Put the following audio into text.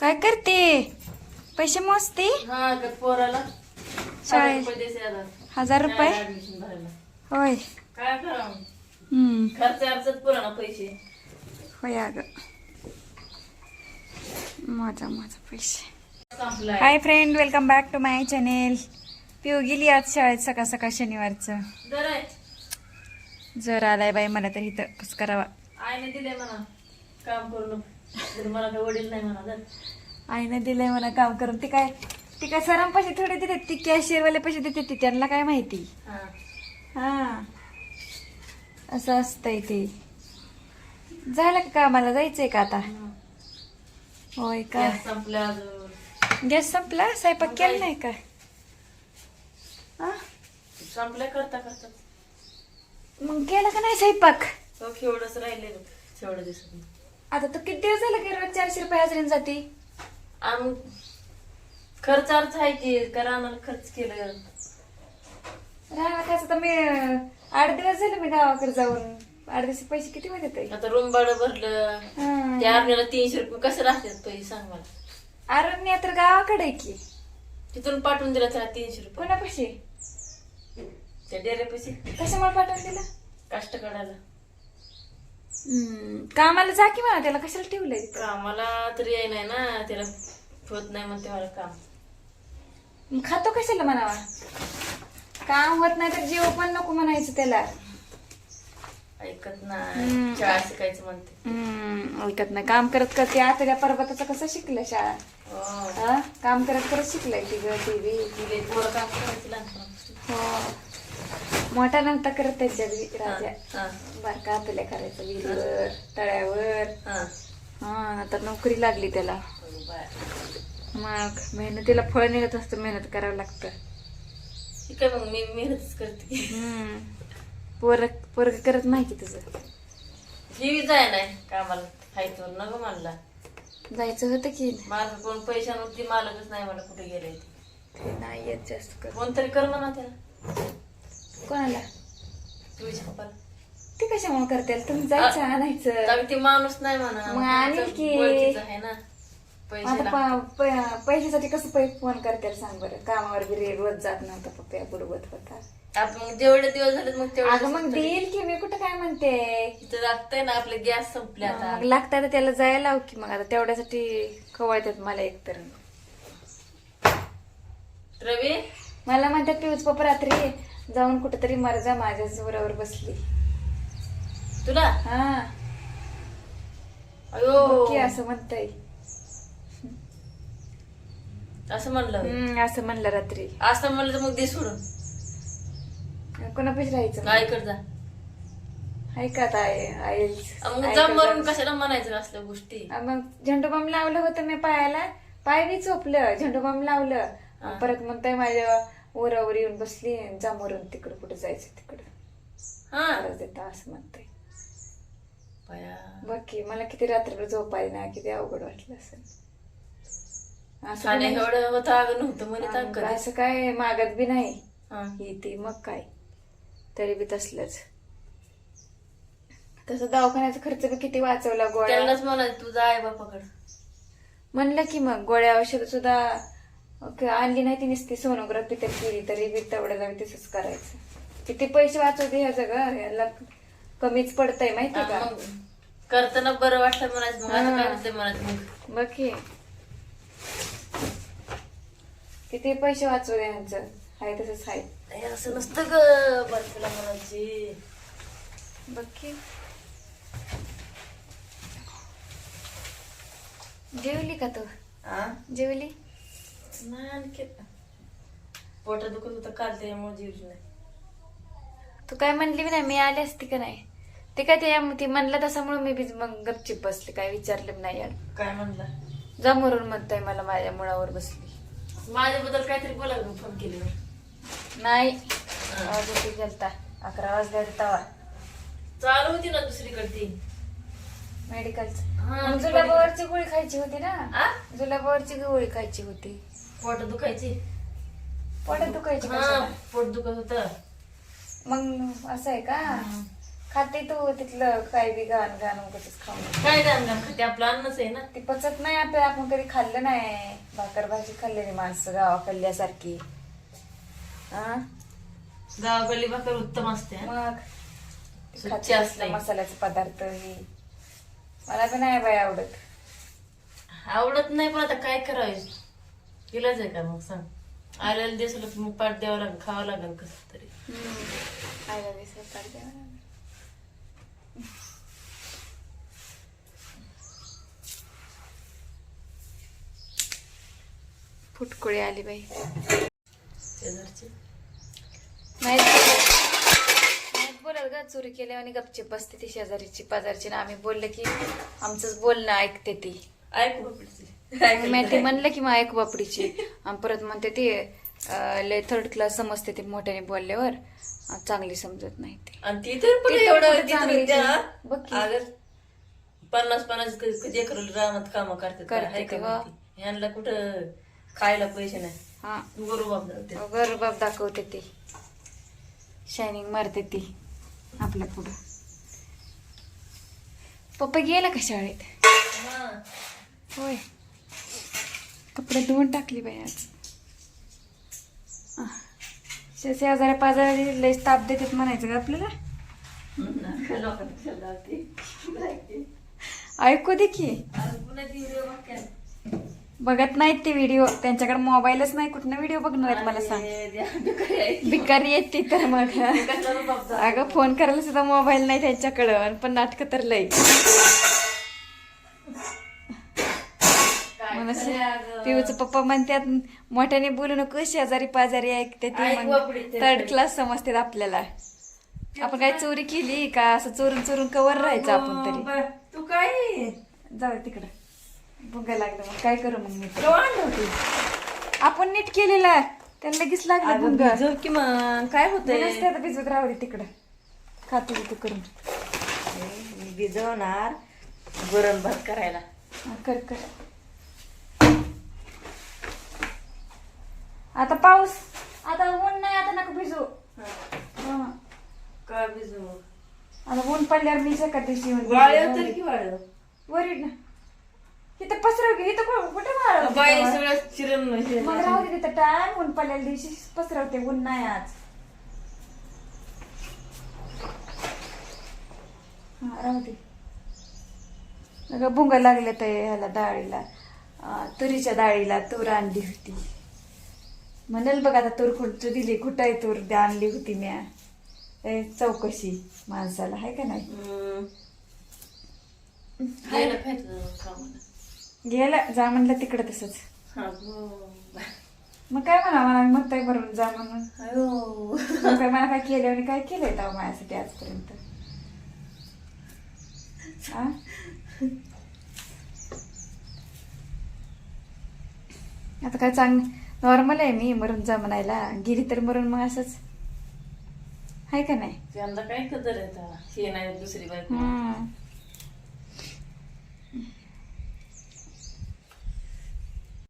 काय करते? पैसे मोजते? हा ग पोराला? शाळेत. हजार रुपये? भरायला. होय. काय करावं? हम्म. खर्च पैसे. होय अगं. माझा माझा पैसे. संपलाय. Hi friend welcome back to my channel पिऊ गेली आज शाळेत सकाळ सकाळ शनिवारचं. जर आहे. जर आलाय बाई मला तर इथं कसं करावा? आईने दिले म्हणा. काम करून जर मला वडील नाही म्हणा आईने दिलंय मला काम करून. ती काय ती काय सराम पैसे थोडे देते. ती कॅशियर वाले पैसे देते ती. त्यांना काय माहिती? हा. हा. असं असतंय ते. झालं का कामाला? जायचंय का आता? होय का? अजून. गॅस संपला? स्वयंपाक केला नाही का? हा? संपल्या करता करता. मग केलं का नाही स्वयंपाक? एवढंच राहिले दिसत आता तू किती दिवस झालं की रोज चारशे रुपये हजरीन जाते? आम खर्च अर्थ आहे की करा आम्हाला खर्च केलं. राहा कसं तर मी अं, आठ दिवस झाले मी गावाकडे जाऊन. आठ दिवस पैसे किती माहिती येते आता रूम भाडं भरलं. त्या आपल्याला तीनशे रुपये कसं राहतात पैसे सांग मला. अरण्या तर गावाकडे आहे की. तिथून पाठवून दिला त्याला तीनशे रुपये. कोणापाशी? त्या डेरे पैसे कशामुळे पाठवून दिला? कष्ट काढायला. हम्म, कामाला जा की मला त्याला कशाला ठेवलंय? कामाला तरी याय नाही ना त्याला होत नाही म्हणते मला काम. मग खातो कशाला म्हणावा काम होत नाही तर जीव पण नको म्हणायचं त्याला. ऐकत नाही. शाळा शिकायचं म्हणते. हम्म, ऐकत नाही. काम करत करते आता त्या पर्वताचं कसं शिकलं शाळा? हो. हा? काम करत करत शिकलाय ती ग ती बी. तिले पोरं काम करायचं लहानपणापासून. हो. मोठा नव्हता करत त्याच्या बी राजा. बारका आपल्या करायचं विहिरीवर तळ्यावर. हा. आता नोकरी लागली त्याला. मग मेहनतीला फळ निघत असतं मेहनत करावं लागतं. ठीक आहे मग मी मेहनतच करते. पोर पोरग करत नाही की तुझं? ही जाय नाही कामाला. खायचं नको म्हणला. जायचं होतं की? माझं कोण पैसा नव्हती मालकच नाही मला कुठे गेले ते नाही येत जास्त कोणतरी कर म्हणा त्याला. कोणाला? तुझ्या पप्पाला ते कशामुळे करतील तुम्ही जायचं आणायचं. जाऊ ते माणूस नाही म्हणा. मग आणील की. ओळखीचं आहे ना. पैसे आता लागतात. प- प- पैशासाठी कसं पै फोन करतील सांग बरं? कामावर बी रोज जात नव्हता पप्पा बुडवत होता. आता मग जेवढे दिवस झाले मग तेवढे अगं मग देईल की मी? कुठं काय म्हणते? इथं लागतंय ना आपले गॅस संपले आता. मग लागतं तर त्याला जायला लाव की मग. आता तेवढ्यासाठी खवळतात मला एकतर. रवी मला म्हणतात पिऊच पप्पा रात्री. जाऊन कुठेतरी मरजा माझ्या जोरावर बसली. तुला? हा. अयो. की असं म्हणताय. असं म्हणलं. हम्म, असं म्हणलं रात्री. असं म्हणलं तर मग दे सोडून. कोणापाशी राहायचं काय कर जा. आहे का आता मग मरून कशाला म्हणायचं असल्या गोष्टी? मग झेंडूबाम लावलं होतं मी पायाला. पाय बी चोपलं झेंडूबाम लावलं. हा. परत म्हणताय माझ्या ओरावर येऊन बसली जा मरून तिकडं कुठं जायचं तिकडं. हा. देता असं म्हणताय. बया. बघ की मला किती रात्रभर झोपायला ना किती अवघड वाटलं असेल. एवढं होतं नव्हतं म्हणे. असं काय मागत बी नाही. हा. ही ती मग काय? तरी बी तसलंच. तसं दवाखान्याचा खर्च बी किती वाचवला गोळ्या. तुझा आई बापाकडं. म्हणलं की मग गोळ्या औषध सुद्धा ओके, आणली नाही ती नुसती सोनोग्राफी तर केली तरी बी तेवढ्या जागी तसंच करायचं. किती पैसे वाचवते ह्या सगळं? याला कमीच पडतंय माहिती का? मग करताना बरं म्हणायचं मग आता. काय होतंय म्हणायचं मग. बघ की. किती पैसे वाचवते ह्यांचं? हाय तसंच हाय. हे असं नसतं ग बर्फीला म्हणायची. बघ की. जेवली का तू? हा जेवली? नाही आणखी पोटात दुखत होतं काल नाही तू काय म्हणली बी नाही मी आली असती का नाही? ते काय ते ती म्हणलं तसामुळे मी बी मग गपचिप बसले काय विचारलं बी नाही. यार काय म्हणला? जा मरून म्हणताय मला माझ्या मुळावर बसली. माझ्याबद्दल काहीतरी बोला ग फोन केल्यावर. नाही. आवाज येते गेलता. अकरा वाजल्या तवा. चालू होती ना दुसरीकडे ती मेडिकलच. हा, जुलाबावरची गोळी खायची होती ना? आ? जुलाबावरची गोळी खायची होती. पोट दुखायची. पोटात दुखायची हा कशाला? पोट दुखत होत. मग असं आहे का? खाते तू तिथलं काय बी घाण घाण उगाच खाऊन. काय गाणगाण खाते? आपलं अन्नच आहे ना. ती पचत नाही आपल्याला आपण कधी खाल्लं नाही. भाकर भाजी खाल्लेली माणसं गावाकडल्यासारखी हा गावाकडली भाकर उत्तम असते हा. मग? ते स्वच्छ खाते असते. असलं मसाल्याचे पदार्थ हे. मला पण नाही बाई आवडत. आवडत नाही पण आता काय करावं? इलाज आहे का? मग सांग. आलेल्या दिवसाला मग पाठ द्यावं लागेल खावं लागेल कसं तरी. दिसत. फुटकुळी आली बाई. नाहीत बोलत ग चोरी केल्या आणि गपचीप बसते ती शेजारीची पाजारची. ना आम्ही बोलले की आमचंच बोलणं ऐकते ती. ऐकू बापडीचे मी ते म्हणलं की मग ऐक बापडीची. परत म्हणते ती लय थर्ड क्लास समजते ती मोठ्याने बोलल्यावर. चांगली समजत नाही ती. आणि ती तर पण ती तर एवढं कुठे देत चांगली होती ना. ती. बघ की. अगं, पन्नास पन्नास एकर रानात कामं करतात करते हाय का तेव्हा. माहिती? ह्यांना कुठं खायला पैसे नाही. हा. बरोबर गरबाब दाखवते. ती शायनिंग मारते ती. आपल्या पुढं. पप्पा गेला का शाळेत? होय. कपडे धुवून टाकली बाई आज. आह. शे- शेजाऱ्या पाजाऱ्या ताप देतात म्हणायचं का आपल्याला. ऐकू दे की. बघत नाहीत ते व्हिडिओ. त्यांच्याकडे मोबाईलच नाही. कुठनं व्हिडिओ बघणार आहेत मला सांग. भिकारी आहेत ती तर मग. अगं फोन करायला सुद्धा मोबाईल नाही त्यांच्याकडं. आणि पण नाटक तर लई. लय पिऊचं पप्पा म्हणतात मोठ्याने बोलू नको शेजारी पाजारी ऐकते ते मग. थर्ड क्लास समजतात आपल्याला. आपण काय चोरी केली का? असं चोरून चोरून कवर राहायचं आपण तरी. तू काय? जाऊ तिकडं. बघायला लागलं मग. काय करू मग मी होती. आपण नीट केलेला. त्याला लगेच लागलं की मग? काय आता भिजवत राहू दे तिकडं. खातो तू करून. मी भिजवणार. वरण भात करायला. कर कर. आता पाऊस. आता ऊन नाही आता नको भिजू. हा. का भिजवू आता ऊन पडल्यावर मी सकाळ दिवशी येऊन वाळव भिजवून तर की वाळव वरीड ना. इथं पसरव घे इथं कु- कुठे वाळव बाई सगळं चिरण मग राहू दे तिथं टाइम ऊन पडलेल्या दिवशी पसरवते. ऊन नाही आज. हा राहू दे. अगं भुंग लागले तर ह्याला डाळीला अं, तुरीच्या डाळीला तूर आणली होती. म्हणाल बघ आता तूर कुठं दिली कुठं आहे तूर? द्या आणली होती म्या. ए, चौकशी माणसाला आहे का नाही? गेलं जा म्हणलं तिकडं तसंच. अगं. मग काय म्हणा मला म्हणताय बरोबर जा म्हणून. मग काय मला काय केलं आणि काय केलंय तेव्हा माझ्यासाठी आजपर्यंत? आ? आता काय चांग नॉर्मल आहे मी मरून जा म्हणायला गेली तर मरून मग असंच आहे का नाही त्यांना काय कदर आहे? हे नाही दुसरी बायको हम्म.